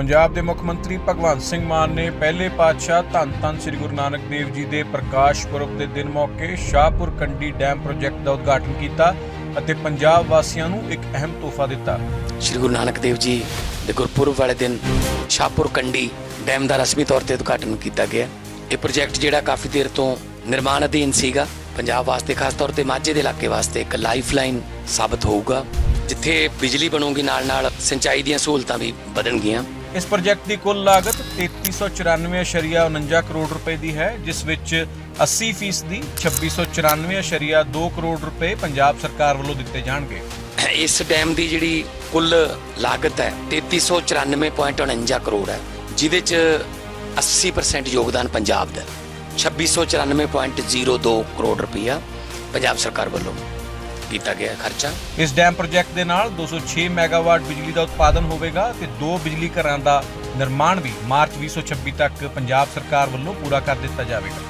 ਪੰਜਾਬ ਦੇ ਮੁੱਖ ਮੰਤਰੀ ਭਗਵੰਤ ਸਿੰਘ ਮਾਨ ਨੇ ਪਹਿਲੇ ਪਾਤਸ਼ਾਹ ਧੰਨ ਧੰਨ ਸ੍ਰੀ ਗੁਰੂ ਨਾਨਕ ਦੇਵ ਜੀ ਦੇ ਪ੍ਰਕਾਸ਼ ਪੁਰਬ ਦੇ ਦਿਨ ਮੌਕੇ ਸ਼ਾਹਪੁਰ ਕੰਡੀ ਡੈਮ ਪ੍ਰੋਜੈਕਟ ਦਾ ਉਦਘਾਟਨ ਕੀਤਾ ਅਤੇ ਪੰਜਾਬ ਵਾਸੀਆਂ ਨੂੰ ਇੱਕ ਅਹਿਮ ਤੋਹਫਾ ਦਿੱਤਾ। ਸ਼੍ਰੀ ਗੁਰੂ ਨਾਨਕ ਦੇਵ ਜੀ ਦੇ ਗੁਰਪੁਰਬ ਵਾਲੇ ਦਿਨ ਸ਼ਾਹਪੁਰ ਕੰਡੀ ਡੈਮ ਦਾ ਰਸਮੀ ਤੌਰ ਤੇ ਉਦਘਾਟਨ ਕੀਤਾ ਗਿਆ। ਇਹ ਪ੍ਰੋਜੈਕਟ ਜਿਹੜਾ ਕਾਫੀ ਦੇਰ ਤੋਂ ਨਿਰਮਾਣ ਅਧੀਨ ਸੀਗਾ। ਪੰਜਾਬ ਵਾਸਤੇ ਖਾਸ ਤੌਰ ਤੇ ਮਾਝੇ ਦੇ ਇਲਾਕੇ ਵਾਸਤੇ ਇੱਕ ਲਾਈਫਲਾਈਨ ਸਾਬਤ ਹੋਊਗਾ, ਜਿੱਥੇ ਬਿਜਲੀ ਬਣੂਗੀ ਨਾਲ ਨਾਲ ਸਿੰਚਾਈ ਦੀਆਂ ਸਹੂਲਤਾਂ ਵੀ ਵਧਣਗੀਆਂ। ਇਸ ਪ੍ਰੋਜੈਕਟ ਦੀ ਕੁੱਲ ਲਾਗਤ 3394.49 ਕਰੋੜ ਰੁਪਏ ਦੀ ਹੈ, ਜਿਸ ਵਿੱਚ 80% ਦੀ 2694.2 ਕਰੋੜ ਰੁਪਏ ਪੰਜਾਬ ਸਰਕਾਰ ਵੱਲੋਂ ਦਿੱਤੇ ਜਾਣਗੇ ਇਸ ਡੈਮ ਦੀ ਜਿਹੜੀ ਕੁੱਲ ਲਾਗਤ ਹੈ 3394.49 ਕਰੋੜ ਹੈ, ਜਿਹਦੇ ਚ 80% ਯੋਗਦਾਨ ਪੰਜਾਬ ਦਾ ਹੈ। 2694.02 ਕਰੋੜ ਰੁਪਈਆ ਪੰਜਾਬ ਸਰਕਾਰ ਵੱਲੋਂ ਕੀਤਾ ਗਿਆ ਖਰਚਾ। ਇਸ ਡੈਮ ਪ੍ਰੋਜੈਕਟ ਦੇ ਨਾਲ 206 ਮੈਗਾਵਾਟ ਬਿਜਲੀ ਦਾ ਉਤਪਾਦਨ ਹੋਵੇਗਾ ਤੇ ਦੋ ਬਿਜਲੀ ਘਰਾਂ ਦਾ ਨਿਰਮਾਣ ਵੀ ਮਾਰਚ 2026 ਤੱਕ ਪੰਜਾਬ ਸਰਕਾਰ ਵੱਲੋਂ ਪੂਰਾ ਕਰ ਦਿੱਤਾ ਜਾਵੇਗਾ।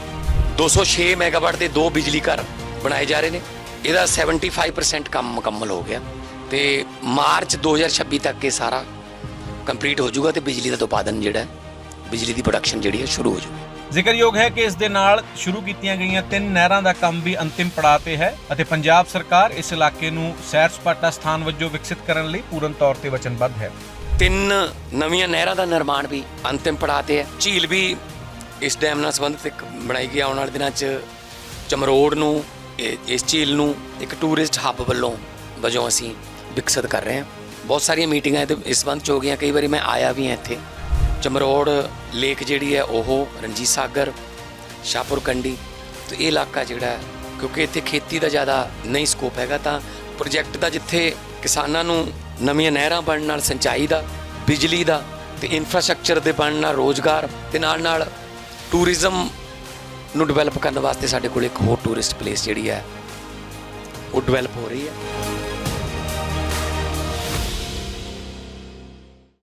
206 ਮੈਗਾਵਾਟ ਦੇ ਦੋ ਬਿਜਲੀ ਘਰ ਬਣਾਏ ਜਾ ਰਹੇ ਨੇ। ਇਹਦਾ 75% ਕੰਮ ਮੁਕੰਮਲ ਹੋ ਗਿਆ ਤੇ ਮਾਰਚ 2026 ਤੱਕ ਇਹ ਸਾਰਾ ਕੰਪਲੀਟ ਹੋ ਜਾਊਗਾ ਤੇ ਬਿਜਲੀ ਦਾ ਉਤਪਾਦਨ ਜਿਹੜਾ ਹੈ ਬਿਜਲੀ ਦੀ ਪ੍ਰੋਡਕਸ਼ਨ ਜਿਹੜੀ ਹੈ ਸ਼ੁਰੂ ਹੋ ਜਾਊਗੀ। ਜ਼ਿਕਰਯੋਗ ਹੈ ਕਿ ਇਸ ਦੇ ਨਾਲ ਸ਼ੁਰੂ ਕੀਤੀਆਂ ਗਈਆਂ ਤਿੰਨ ਨਹਿਰਾਂ ਦਾ ਕੰਮ ਵੀ ਅੰਤਿਮ ਪੜਾਅ ਤੇ ਹੈ ਅਤੇ ਪੰਜਾਬ ਸਰਕਾਰ ਇਸ ਇਲਾਕੇ ਨੂੰ ਸੈਰ ਸਪਾਟਾ ਸਥਾਨ ਵਜੋਂ ਵਿਕਸਿਤ ਕਰਨ ਲਈ ਪੂਰਨ ਤੌਰ ਤੇ ਵਚਨਬੱਧ ਹੈ। ਤਿੰਨ ਨਵੀਆਂ ਨਹਿਰਾਂ ਦਾ ਨਿਰਮਾਣ ਵੀ ਅੰਤਿਮ ਪੜਾਅ ਤੇ ਹੈ। ਝੀਲ ਵੀ ਇਸ ਡੈਮ ਨਾਲ ਸੰਬੰਧਿਤ ਇੱਕ ਬਣਾਈ ਗਈ ਆਉਣ ਵਾਲੇ ਦਿਨਾਂ 'ਚ ਚਮਰੋੜ ਨੂੰ ਇਸ ਝੀਲ ਨੂੰ ਇੱਕ ਟੂਰਿਸਟ ਹੱਬ ਵੱਲੋਂ ਵਜੋਂ ਅਸੀਂ ਵਿਕਸਿਤ ਕਰ ਰਹੇ ਹਾਂ। ਬਹੁਤ ਸਾਰੀਆਂ ਮੀਟਿੰਗਾਂ ਤੇ ਇਸ ਸੰਬੰਧ 'ਚ ਹੋ ਗਈਆਂ। ਕਈ ਵਾਰੀ ਮੈਂ ਆਇਆ ਵੀ ਹਾਂ ਇੱਥੇ। ਚਮਰੋੜ ਲੇਕ ਜਿਹੜੀ ਹੈ, ਉਹ ਰਣਜੀਤ ਸਾਗਰ, ਸ਼ਾਹਪੁਰ ਕੰਡੀ ਤੇ ਇਹ ਇਲਾਕਾ ਜਿਹੜਾ ਕਿਉਂਕਿ ਇੱਥੇ ਖੇਤੀ ਦਾ ਜ਼ਿਆਦਾ ਨਹੀਂ ਸਕੋਪ ਹੈਗਾ ਤਾਂ ਪ੍ਰੋਜੈਕਟ ਦਾ ਜਿੱਥੇ ਕਿਸਾਨਾਂ ਨੂੰ ਨਵੀਆਂ ਨਹਿਰਾਂ ਬਣਨ ਨਾਲ ਸਿੰਚਾਈ ਦਾ, ਬਿਜਲੀ ਦਾ ਤੇ ਇਨਫਰਾਸਟ੍ਰਕਚਰ ਦੇ ਬਣਨ ਨਾਲ ਰੋਜ਼ਗਾਰ ਤੇ ਨਾਲ ਨਾਲ ਟੂਰਿਜ਼ਮ ਨੂੰ ਡਿਵੈਲਪ ਕਰਨ ਵਾਸਤੇ ਸਾਡੇ ਕੋਲ ਇੱਕ ਹੋਰ ਟੂਰਿਸਟ ਪਲੇਸ ਜਿਹੜੀ ਹੈ, ਉਹ ਡਿਵੈਲਪ ਹੋ ਰਹੀ ਹੈ।